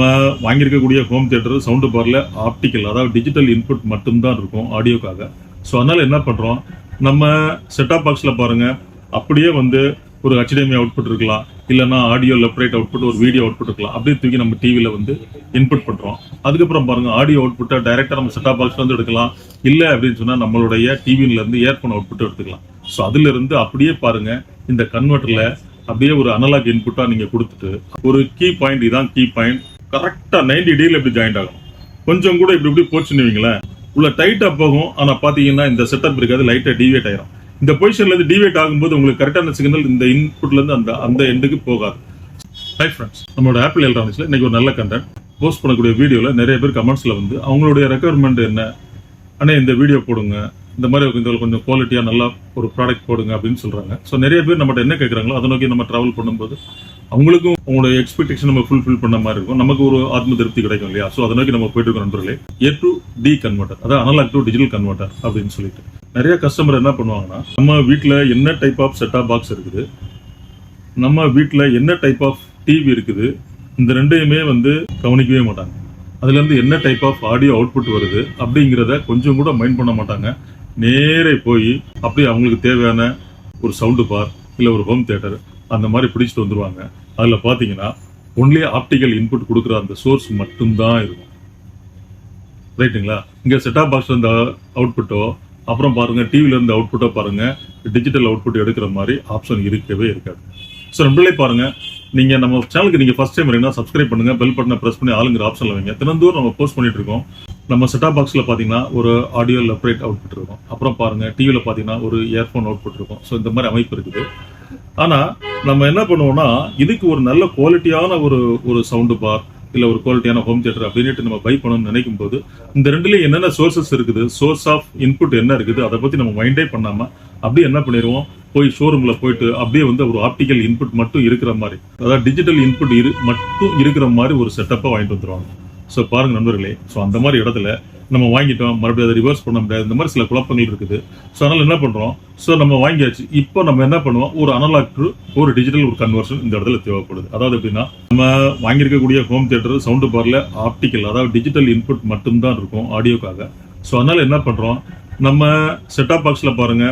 நம்ம வாங்கியிருக்கக்கூடிய home theatre sound பார்ல ஆப்டிக்கல் அதாவது டிஜிட்டல் இன்புட் மட்டும்தான் இருக்கும் ஆடியோக்காக ஸோ அதனால என்ன பண்றோம்? நம்ம செட்டாப் பாக்ஸ்ல பாருங்க. அப்படியே வந்து ஒரு ஹெச்டிஎம்ஐ அவுட்புட் இருக்கலாம். இல்லைனா ஆடியோ லெஃப்ட் ரைட் அவுட்புட் ஒரு வீடியோ அவுட்புட் இருக்கலாம். அப்படியே தூக்கி நம்ம டிவியில வந்து இன்புட் பண்றோம். அதுக்கப்புறம் பாருங்க ஆடியோ அவுட்புட்டை டைரக்டா நம்ம செட்டாப் பாக்ஸ்ல இருந்து எடுக்கலாம். இல்ல அப்படின்னு சொன்னா நம்மளுடைய டிவியிலேருந்து இருந்து இயர்ஃபோன் அவுட்புட் எடுத்துக்கலாம். ஸோ அதுல இருந்து அப்படியே பாருங்க இந்த கன்வெர்ட்டரில் அப்படியே ஒரு அனலாக் இன்புட்டாக நீங்க கொடுத்துட்டு ஒரு கீ பாயிண்ட் இதான் கீ பாயிண்ட் கரெக்டாக நைன்டி டிகிரியில் இப்படி ஜாயிண்ட் ஆகும். கொஞ்சம் கூட இப்படி இப்படி போச்சுன்னு வைங்களேன் உள்ள டைட்டாக போகும். ஆனால் பார்த்தீங்கன்னா இந்த செட்டப் இருக்காது லைட்டாக டிவியேட் ஆயிரும். இந்த பொசிஷன்லேருந்து டிவேட் ஆகும்போது உங்களுக்கு கரெக்டான சிக்னல் இந்த இன்புட்லேருந்து அந்த அந்த எண்டுக்கு போகாது. ஹை ஃப்ரெண்ட்ஸ் நம்மளோட ஆப்பிள் எலக்ட்ரானிக்ஸில் இன்றைக்கி ஒரு நல்ல கண்டென்ட் போஸ்ட் பண்ணக்கூடிய வீடியோவில் நிறைய பேர் கமெண்ட்ஸில் வந்து அவங்களுடைய ரெக்குவயர்மெண்ட் என்ன? அண்ணே இந்த வீடியோ போடுங்க. இந்த மாதிரி கொஞ்சம் கொஞ்சம் குவாலிட்டியாக நல்லா ஒரு ப்ராடக்ட் போடுங்க அப்படின்னு சொல்கிறாங்க ஸோ நிறைய பேர் நம்மகிட்ட என்ன கேட்குறாங்களோ அதை நோக்கி நம்ம ட்ராவல் பண்ணும்போது அவங்களுக்கும் உங்களோட எக்ஸ்பெக்டேஷன் நம்ம ஃபுல்ஃபில் பண்ண மாதிரி இருக்கும். நமக்கு ஒரு ஆத்ம திருப்தி கிடைக்கும் இல்லையா? ஸோ அதை நோக்கி நம்ம போயிட்டு இருக்கோம் நண்பர்களே. ஏ டு டி கன்வெர்ட்டர் அதாவது அனலாக் டு டிஜிட்டல் கன்வெர்ட்டர் அப்படின்னு சொல்லிட்டு. நிறைய கஸ்டமர் என்ன பண்ணுவாங்கன்னா நம்ம வீட்டில் என்ன டைப் ஆஃப் செட்டாப் பாக்ஸ் இருக்குது நம்ம வீட்டில் என்ன டைப் ஆஃப் டிவி இருக்குது இந்த ரெண்டையுமே வந்து கவனிக்கவே மாட்டாங்க. அதுலேருந்து என்ன டைப் ஆஃப் ஆடியோ அவுட்புட் வருது அப்படிங்கிறத கொஞ்சம் கூட மைண்ட் பண்ண மாட்டாங்க. நேரே போய் அப்படியே அவங்களுக்கு தேவையான ஒரு சவுண்டு பார் இல்லை ஒரு ஹோம் தியேட்டர் அந்த மாதிரி பிடிச்சிட்டு வந்துருவாங்க. அதில் பார்த்தீங்கன்னா ஒன்லி ஆப்டிக்கல் இன்புட் கொடுக்குற அந்த சோர்ஸ் மட்டும்தான் இருக்கும். ரைட்டுங்களா இங்கே செட்டாப் பாக்ஸ் இருந்த அவுட்புட்டோ அப்புறம் பாருங்க டிவில இருந்து அவுட்புட்டோ பாருங்க டிஜிட்டல் அவுட்புட் எடுக்கிற மாதிரி ஆப்ஷன் இருக்கவே இருக்காது. ஸோ நம்மளே பாருங்க நீங்க நம்ம சேனலுக்கு நீங்கள் ஃபஸ்ட் டைம் வரீங்கன்னா சப்ஸ்கிரைப் பண்ணுங்க பெல் பட்டனை பிரஸ் பண்ணி ஆளுங்கிற ஆப்ஷன்ல வைங்க. தினந்தோறும் நம்ம போஸ்ட் பண்ணிட்டு இருக்கோம். நம்ம செட்டாப் பாக்ஸில் பார்த்தீங்கன்னா ஒரு ஆடியோ லெப்ரேட் அவுட்புட் இருக்கும். அப்புறம் பாருங்கள் டிவியில் பார்த்தீங்கன்னா ஒரு இயர்ஃபோன் அவுட்புட் இருக்கும். ஸோ இந்த மாதிரி அமைப்பு இருக்குது. ஆனால் நம்ம என்ன பண்ணுவோம்னா இதுக்கு ஒரு நல்ல குவாலிட்டியான ஒரு ஒரு சவுண்டு பார் இல்லை ஒரு குவாலிட்டியான ஹோம் தியேட்டர் அப்படின்ட்டு நம்ம பை பண்ணணும்னு நினைக்கும் போது இந்த ரெண்டுலேயும் என்னென்ன சோர்சஸ் இருக்குது சோர்ஸ் ஆஃப் இன்புட் என்ன இருக்குது அதை பற்றி நம்ம மைண்டே பண்ணாமல் அப்படியே என்ன பண்ணிடுவோம்? போய் ஷோரூமில் போயிட்டு அப்படியே வந்து ஒரு ஆப்டிக்கல் இன்புட் மட்டும் இருக்கிற மாதிரி அதாவது டிஜிட்டல் இன்புட் இரு மட்டும் இருக்கிற மாதிரி ஒரு செட்டப்பை வாங்கிட்டு வந்துருவாங்க. ஸோ பாருங்கள் நண்பர்களே. ஸோ அந்த மாதிரி இடத்துல நம்ம வாங்கிட்டோம் மறுபடியும் அதை ரிவர்ஸ் பண்ண முடியாது. இந்த மாதிரி சில குழப்பங்கள் இருக்குது. ஸோ அதனால் என்ன பண்ணுறோம் ஸோ நம்ம வாங்கியாச்சு. இப்போ நம்ம என்ன பண்ணுவோம்? ஒரு அனலாக் டு ஒரு டிஜிட்டல் ஒரு கன்வர்ஷன் இந்த இடத்துல தேவைப்படுது. அதாவது எப்படின்னா நம்ம வாங்கியிருக்கக்கூடிய ஹோம் தியேட்டர் சவுண்டு பாரில் ஆப்டிக்கல் அதாவது டிஜிட்டல் இன்புட் மட்டும்தான் இருக்கும் ஆடியோக்காக ஸோ அதனால் என்ன பண்ணுறோம் நம்ம செட்டாப் பாக்ஸில் பாருங்க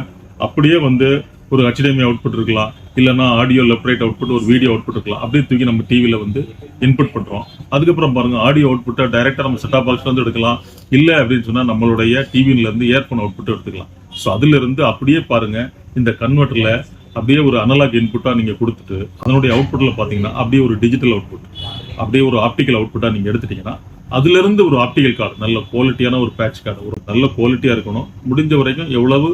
அப்படியே வந்து ஒரு HDMI அவுட்புட் இருக்கலாம். இல்லைனா ஆடியோ லெப்ரேட் அவுட்புட் ஒரு வீடியோ அவுட்புட் இருக்கலாம். அப்படியே தூக்கி நம்ம டிவியில் வந்து இன்புட் பண்ணுறோம் அதுக்கப்புறம் பாருங்கள் ஆடியோ அவுட்புட்டை டைரெக்டாக நம்ம செட்டாப் பாக்ஸ்ல வந்து எடுக்கலாம். இல்லை அப்படின்னு சொன்னால் நம்மளுடைய டிவியிலேருந்து இயர்ஃபோன் அவுட்புட் எடுத்துக்கலாம். ஸோ அதுலேருந்து அப்படியே பாருங்கள் இந்த கன்வெர்ட்டரில் அப்படியே ஒரு அனலாக் இன்புட்டாக நீங்கள் கொடுத்துட்டு அதனுடைய அவுட்புட்டில் பார்த்தீங்கன்னா அப்படியே ஒரு டிஜிட்டல் அவுட்புட் அப்படியே ஒரு ஆப்டிக்கல் அவுட்புட்டாக நீங்கள் எடுத்துட்டீங்கன்னா அதுலேருந்து ஒரு ஆப்டிக்கல் கார்டு நல்ல குவாலிட்டியான ஒரு பேட்ச் கார்டு ஒரு நல்ல குவாலிட்டியாக இருக்கணும். முடிஞ்ச வரைக்கும் எவ்வளவு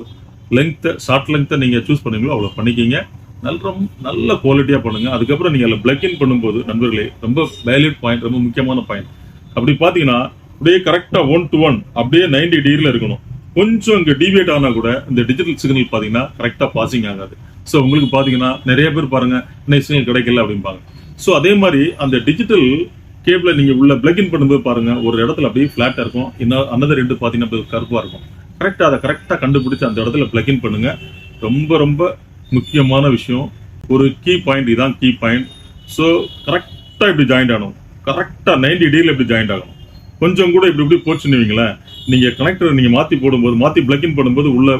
லெங்க்த்தை ஷார்ட் லெங்க்த்தை நீங்கள் சூஸ் பண்ணீங்களோ அவ்வளோ பண்ணிக்கிங்க. நல்ல ரொம்ப நல்ல குவாலிட்டியாக பண்ணுங்கள் அதுக்கப்புறம் நீங்கள் அதில் பிளக் இன் பண்ணும்போது நண்பர்களே ரொம்ப வேலிட் பாயிண்ட் ரொம்ப முக்கியமான பாயிண்ட் அப்படி பார்த்தீங்கன்னா அப்படியே கரெக்டாக ஒன் டு ஒன் அப்படியே நைன்டி டிகிரியில் இருக்கணும். கொஞ்சம் இங்கே டிவியேட் ஆனா கூட இந்த டிஜிட்டல் சிக்னல் பார்த்தீங்கன்னா கரெக்டாக பாசிங் ஆகாது. ஸோ உங்களுக்கு பார்த்தீங்கன்னா நிறைய பேர் பாருங்க இன்னைக்கு சிக்னல் கிடைக்கல அப்படிம்பாங்க. ஸோ அதே மாதிரி அந்த டிஜிட்டல் கேபிளை நீங்கள் உள்ள பிளக் இன் பண்ணும்போது பாருங்கள் ஒரு இடத்துல அப்படியே ஃப்ளாட்டாக இருக்கும். இன்னும் அனதர் ரெண்டு பார்த்தீங்கன்னா கருப்பாக இருக்கும். கரெக்டாக அதை கரெக்டாக கண்டுபிடிச்சி அந்த இடத்துல பிளக் இன் ரொம்ப ரொம்ப முக்கியமான விஷயம். ஒரு கீ பாயிண்ட் இதான் கீ பாயிண்ட் ஸோ கரெக்டாக இப்படி ஜாயிண்ட் ஆகணும். கரெக்டாக நைன்டி டிகிரியில் இப்படி ஜாயிண்ட் ஆகணும். கொஞ்சம் கூட இப்படி இப்படி போச்சுன்னு வைங்களேன் நீங்கள் கனெக்டரை நீங்கள் மாற்றி போடும்போது மாற்றி பிளக் பண்ணும்போது உள்ள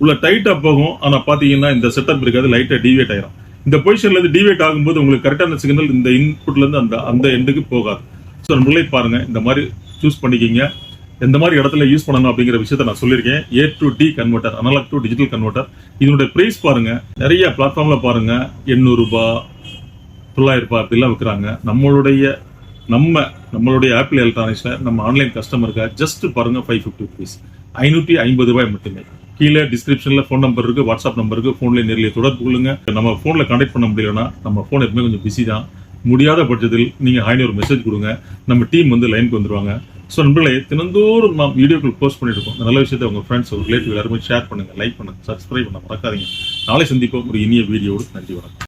உள்ள டைட்டாக போகும். ஆனால் பார்த்தீங்கன்னா இந்த செட்டப் இருக்காது லைட்டாக டிவேட் ஆயிரும். இந்த பொசிஷன்லேருந்து டிவேட் ஆகும்போது உங்களுக்கு கரெக்டான சிக்னல் இந்த இன்புட்லேருந்து அந்த அந்த எண்டுக்கு போகாது. ஸோ நம்மளே பாருங்கள் இந்த மாதிரி சூஸ் பண்ணிக்கிங்க. எந்த மாதிரி இடத்துல யூஸ் பண்ணணும் அப்படிங்கிற விஷயத்த நான் சொல்லியிருக்கேன். A to D converter analogue to digital converter இதனுடைய ப்ரைஸ் பாருங்க. நிறைய பிளாட்ஃபார்ம்ல பாருங்க. எண்ணூறுரூபா தொள்ளாயிரம் ரூபாய் அப்படிலாம் விற்கிறாங்க நம்மளுடைய நம்ம நம்மளுடைய ஆப்பிள் எலக்ட்ரானிக்ஸில் நம்ம ஆன்லைன் கஸ்டமருக்கு ஜஸ்ட் பாருங்க ஃபைவ் ஃபிஃப்டி ருபீஸ் ஐநூற்றி ஐம்பது ரூபாய் மட்டுமே. கீழே டிஸ்கிரிப்ஷனில் ஃபோன் நம்பர் இருக்குது வாட்ஸ்அப் நம்பர் இருக்குது ஃபோனில் நேரில் தொடர்பு கொள்ளுங்க. நம்ம ஃபோனில் கான்டாக்ட் பண்ண முடியலன்னா நம்ம ஃபோன் எப்பவுமே கொஞ்சம் பிஸி தான். முடியாத பட்சத்தில் நீங்கள் ஹாய்னு ஒரு மெசேஜ் கொடுங்க. நம்ம டீம் வந்து லைனுக்கு வந்துடுவாங்க ஸோ நண்பர்களே தினந்தோறும் நாம் வீடியோக்கள் போஸ்ட் பண்ணிட்டு இருக்கோம் நல்ல விஷயத்தை உங்கள் ஃப்ரெண்ட்ஸ் உங்கள் ரிலேட்டிவ் எல்லாருமே ஷேர் பண்ணுங்கள் லைக் பண்ணுங்கள் சப்ஸ்கிரைப் பண்ண மறக்காதீங்க. நாளை சந்திப்போம். ஒரு இனிய வீடியோடு நன்றி வணக்கம்.